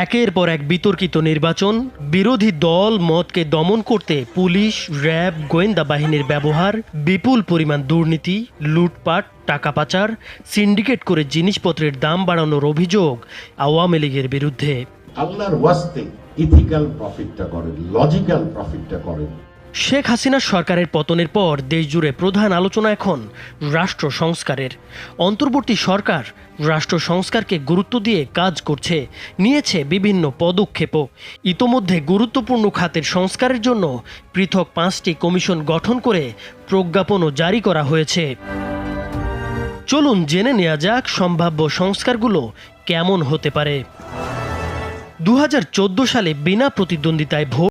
একের পর এক বিতর্কিত নির্বাচন, বিরোধী দল মতকে দমন করতে পুলিশ, র্যাব, গোয়েন্দা বাহিনীর ব্যবহার, বিপুল পরিমাণ দুর্নীতি, লুটপাট, টাকা পাচার, সিন্ডিকেট করে জিনিসপত্রের দাম বাড়ানোর অভিযোগ আওয়ামী লীগের বিরুদ্ধে। ওয়াস্তে ইথিক্যাল প্রফিটটা করেন লজিক্যাল প্রফিটটা করেন। শেখ হাসিনা সরকারের পতনের পর দেশজুড়ে প্রধান আলোচনা এখন রাষ্ট্র সংস্কারের। অন্তর্বর্তী সরকার রাষ্ট্র সংস্কারকে গুরুত্ব দিয়ে কাজ করছে, নিয়েছে বিভিন্ন পদক্ষেপও। ইতোমধ্যে গুরুত্বপূর্ণ খাতের সংস্কারের জন্য পৃথক পাঁচটি কমিশন গঠন করে প্রজ্ঞাপনও জারি করা হয়েছে। চলুন জেনে নেওয়া যাক সম্ভাব্য সংস্কারগুলো কেমন হতে পারে। দু হাজার চোদ্দ সালে বিনা প্রতিদ্বন্দ্বিতায় ভোট